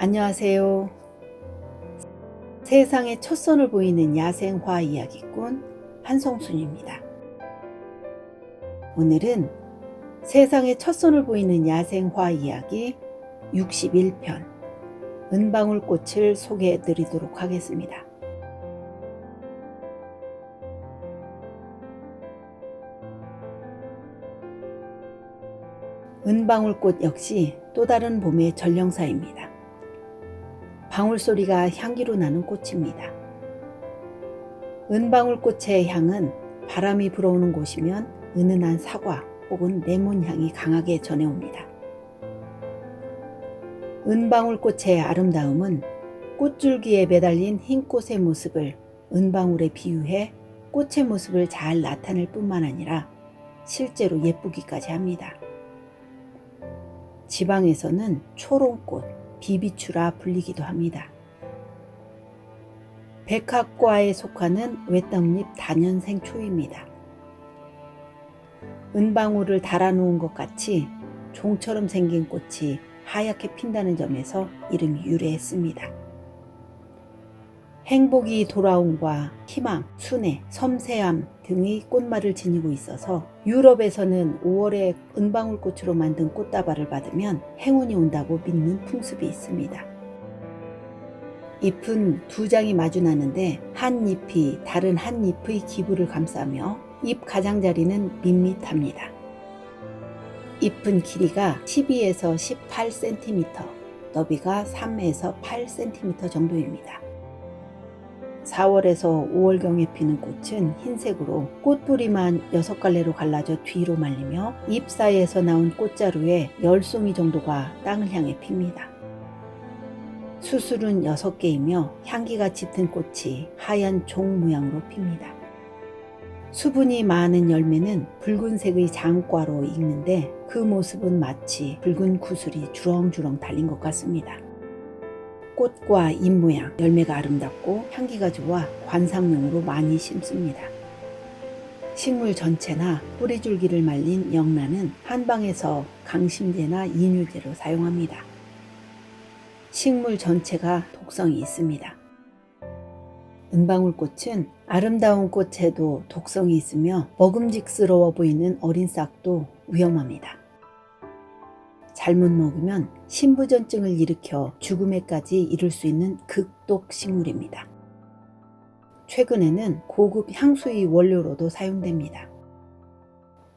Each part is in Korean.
안녕하세요. 세상의 첫 선을 보이는 야생화 이야기꾼 한성순입니다. 오늘은 세상의 첫 선을 보이는 야생화 이야기 61편 은방울꽃을 소개해 드리도록 하겠습니다. 은방울꽃 역시 또 다른 봄의 전령사입니다. 방울소리가 향기로 나는 꽃입니다. 은방울꽃의 향은 바람이 불어오는 곳이면 은은한 사과 혹은 레몬 향이 강하게 전해옵니다. 은방울꽃의 아름다움은 꽃줄기에 매달린 흰 꽃의 모습을 은방울에 비유해 꽃의 모습을 잘 나타낼 뿐만 아니라 실제로 예쁘기까지 합니다. 지방에서는 초롱꽃, 비비추라 불리기도 합니다. 백합과에 속하는 외떡잎 단연생 초입니다. 은방울을 달아놓은 것 같이 종처럼 생긴 꽃이 하얗게 핀다는 점에서 이름이 유래했습니다. 행복이 돌아옴과 희망, 순애, 섬세함 등의 꽃말을 지니고 있어서 유럽에서는 5월에 은방울꽃으로 만든 꽃다발을 받으면 행운이 온다고 믿는 풍습이 있습니다. 잎은 두 장이 마주나는데 한 잎이 다른 한 잎의 기부를 감싸며 잎 가장자리는 밋밋합니다. 잎은 길이가 12에서 18cm, 너비가 3에서 8cm 정도입니다. 4월에서 5월경에 피는 꽃은 흰색으로 꽃뿌리만 6갈래로 갈라져 뒤로 말리며 잎 사이에서 나온 꽃자루에 10송이 정도가 땅을 향해 핍니다. 수술은 6개이며 향기가 짙은 꽃이 하얀 종 모양으로 핍니다. 수분이 많은 열매는 붉은색의 장과로 익는데 그 모습은 마치 붉은 구슬이 주렁주렁 달린 것 같습니다. 꽃과 잎 모양, 열매가 아름답고 향기가 좋아 관상용으로 많이 심습니다. 식물 전체나 뿌리줄기를 말린 영란은 한방에서 강심제나 인유제로 사용합니다. 식물 전체가 독성이 있습니다. 은방울꽃은 아름다운 꽃에도 독성이 있으며 먹음직스러워 보이는 어린 싹도 위험합니다. 잘못 먹으면 신부전증을 일으켜 죽음에까지 이를 수 있는 극독 식물입니다. 최근에는 고급 향수의 원료로도 사용됩니다.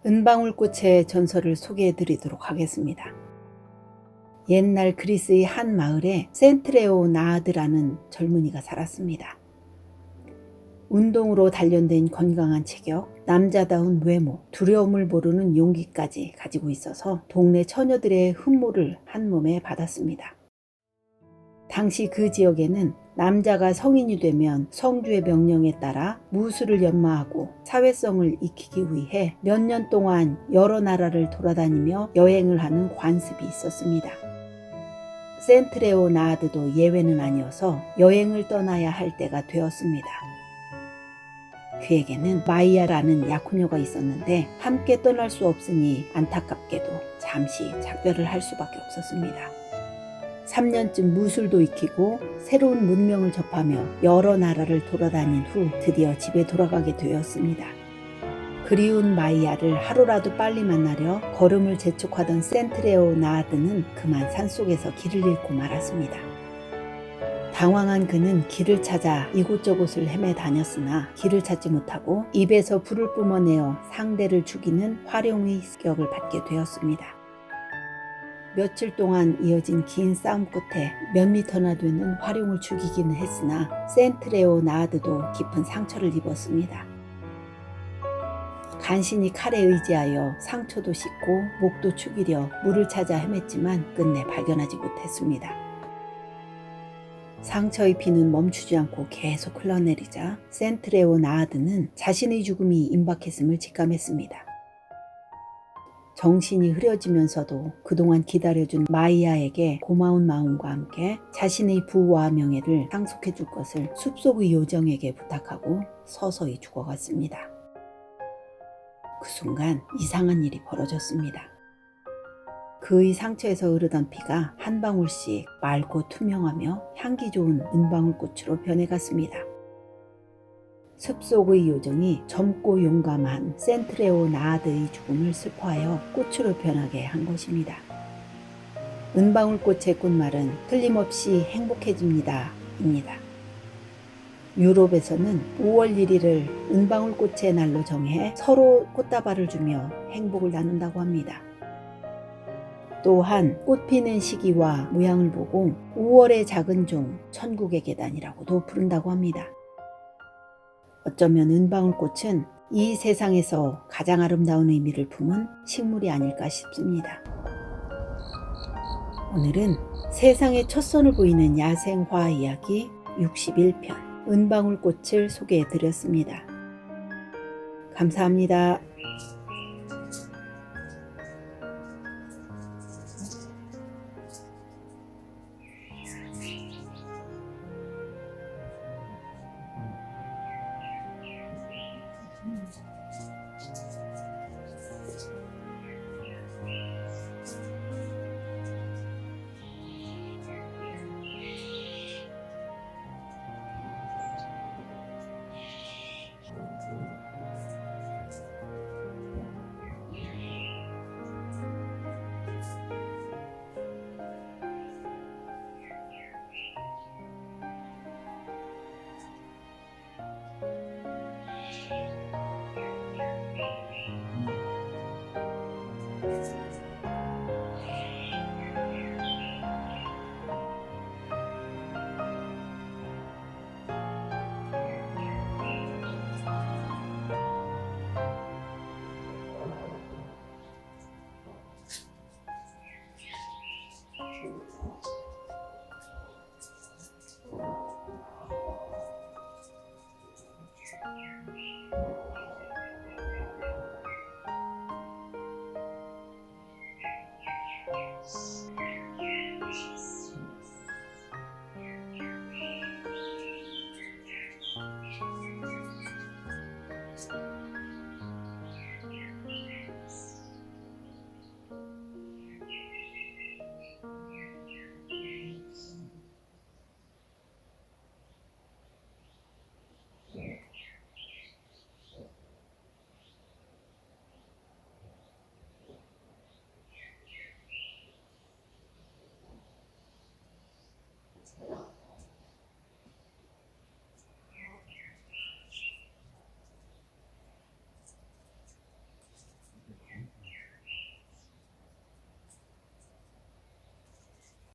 은방울꽃의 전설을 소개해 드리도록 하겠습니다. 옛날 그리스의 한 마을에 센트레오 나아드라는 젊은이가 살았습니다. 운동으로 단련된 건강한 체격, 남자다운 외모, 두려움을 모르는 용기까지 가지고 있어서 동네 처녀들의 흠모를 한 몸에 받았습니다. 당시 그 지역에는 남자가 성인이 되면 성주의 명령에 따라 무술을 연마하고 사회성을 익히기 위해 몇 년 동안 여러 나라를 돌아다니며 여행을 하는 관습이 있었습니다. 센트레오 나아드도 예외는 아니어서 여행을 떠나야 할 때가 되었습니다. 그에게는 마이야라는 약혼녀가 있었는데 함께 떠날 수 없으니 안타깝게도 잠시 작별을 할 수밖에 없었습니다. 3년쯤 무술도 익히고 새로운 문명을 접하며 여러 나라를 돌아다닌 후 드디어 집에 돌아가게 되었습니다. 그리운 마이야를 하루라도 빨리 만나려 걸음을 재촉하던 센트레오 나아드는 그만 산속에서 길을 잃고 말았습니다. 당황한 그는 길을 찾아 이곳저곳을 헤매 다녔으나 길을 찾지 못하고 입에서 불을 뿜어내어 상대를 죽이는 활용의 격을 받게 되었습니다. 며칠 동안 이어진 긴 싸움 끝에 몇 미터나 되는 활용을 죽이기는 했으나 센트레오 나아드도 깊은 상처를 입었습니다. 간신히 칼에 의지하여 상처도 씻고 목도 축이려 물을 찾아 헤맸지만 끝내 발견하지 못했습니다. 상처의 피는 멈추지 않고 계속 흘러내리자 센트레오 나아드는 자신의 죽음이 임박했음을 직감했습니다. 정신이 흐려지면서도 그동안 기다려준 마이아에게 고마운 마음과 함께 자신의 부와 명예를 상속해 줄 것을 숲속의 요정에게 부탁하고 서서히 죽어갔습니다. 그 순간 이상한 일이 벌어졌습니다. 그의 상처에서 흐르던 피가 한 방울씩 맑고 투명하며 향기 좋은 은방울꽃으로 변해갔습니다. 숲속의 요정이 젊고 용감한 센트레오 나아드의 죽음을 슬퍼하여 꽃으로 변하게 한 것입니다. 은방울꽃의 꽃말은 틀림없이 행복해집니다. 입니다. 유럽에서는 5월 1일을 은방울꽃의 날로 정해 서로 꽃다발을 주며 행복을 나눈다고 합니다. 또한 꽃 피는 시기와 모양을 보고 5월의 작은 종, 천국의 계단이라고도 부른다고 합니다. 어쩌면 은방울꽃은 이 세상에서 가장 아름다운 의미를 품은 식물이 아닐까 싶습니다. 오늘은 세상의 첫 선을 보이는 야생화 이야기 61편 은방울꽃을 소개해 드렸습니다. 감사합니다.